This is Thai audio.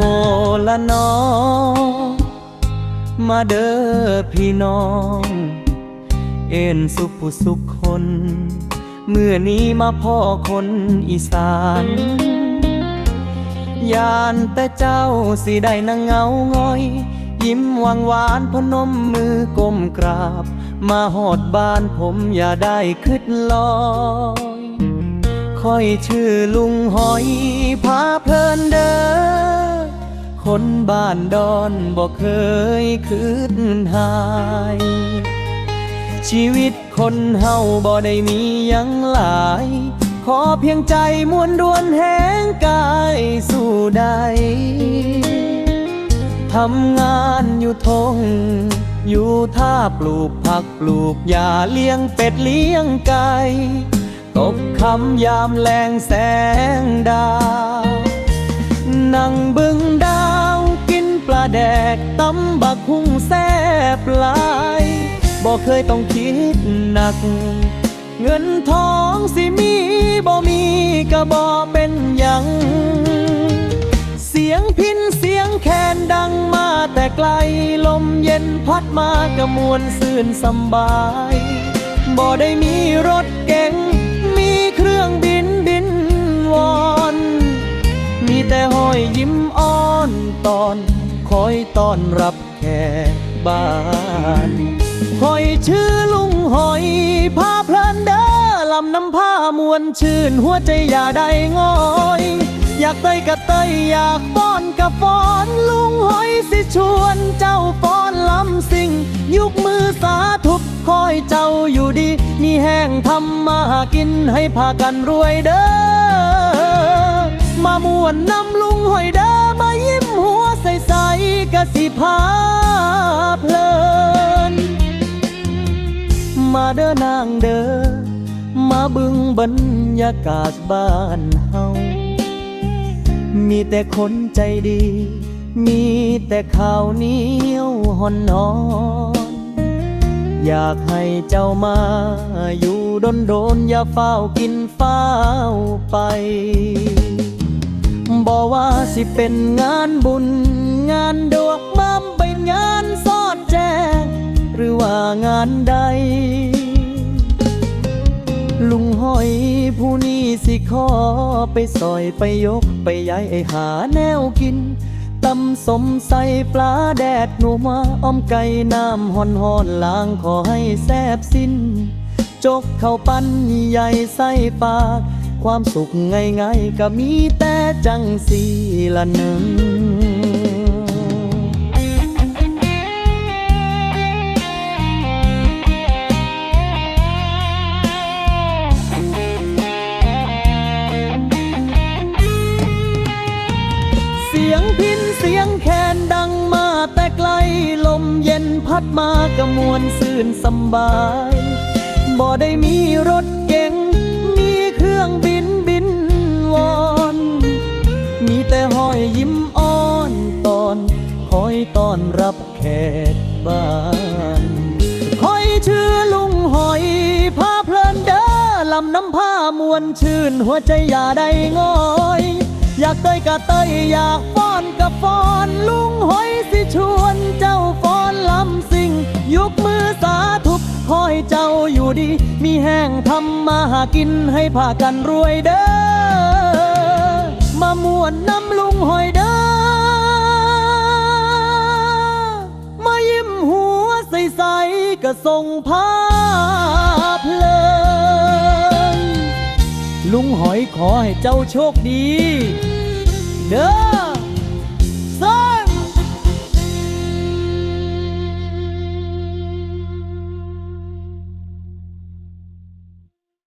โมละน้องมาเด้อพี่น้อง เอ็นสุขผู้สุขคน เมื่อนี้มาพ่อคนอีสาน ยานแต่เจ้าสิได้นางเงาง้อย ยิ้มหวางหวานพนมมือก้มกราบ มาหอดบ้านผมอย่าได้คิดลอยค่อยชื่อลุงหอยพาเพลินเด้อ คนบ้านดอนบอกเคยคืดหาย ชีวิตคนเฮาบ่ได้มียังหลาย ขอเพียงใจมวนดวนแหงกายสู่ใดทำงานอยู่ทง อยู่ท่าปลูกผักปลูกหญ้าเลี้ยงเป็ดเลี้ยงไก่ตกคำยามแรงแสงดาว นั่งบึง แดกตำบักหุ่งแซบลายบ่เคยต้องคิดหนัก เงินทองสิมีบ่มีก็บ่เป็นหยัง เสียงพินเสียงแคนดังมาแต่ไกลลมเย็นพัดมากระมวลซื่นสบายบ่ได้มีรถเก๋งมีเครื่องบินบินวอน มีแต่ห้อยยิ้มอ้อนตอน คอยต้อนรับแขกบ้านคอยชื่อลุงหอยพาเพลินเด้อลำน้ำผ้ามวนชื่น หัวใจอย่าได้ง้อย อยากเตยกะเตยอยากฟ้อนกะฟ้อนลุงหอยสิชวนเจ้าฟ้อนลำสิ่ง ยุกมือสาธุคอยเจ้าอยู่ดี มีแห้งทำมาหากินให้พากันรวยเด้อ มามวนน้ำลุงหอยเด้อ พาเพลิน มาเด้อนางเด้อมาบึงบรรยากาศบ้านเฮา มีแต่คนใจดี มีแต่ข่าวเหนียวหอนนอน อยากให้เจ้ามาอยู่ดนโดนๆอย่าเฝ้ากินเฝ้าไปบอกว่าสิเป็นงานบุญงานดางานใด ลุงห้อยผู้นี้สิขอไปซอยไปยกไปย้ายไอหาแนวกินตำสมใส่ปลาแดดหนูมาอ้อมไก่น้ำหอนหอนล้างขอให้แซบสิ้น จกเข้าปั้นใหญ่ใส่ปาก ความสุขง่ายๆก็มีแต่จังสีละหนึ่ง มากระมวลซื่นสบาย บ่ได้มีรถเก๋งมีเครื่องบินบินวอน มีแต่ห้อยยิ้มอ้อนตอน คอยต้อนรับแขกบ้านคอยชื่อลุงหอยพาเพลินเด้อลำน้ำผ้ามวนชื่นหัวใจอย่าได้ง้อยอยากเตยกะเตยอยากฟ้อนกะฟ้อน ลุงหอยสิชวนเจ้า แห้งทำมาหากินให้พากันรวยเด้อมามวนน้ำลุงหอยเด้อมายิ้มหัวใสๆก็ส่งภาพเพลินลุงหอยขอให้เจ้าโชคดี เด้อ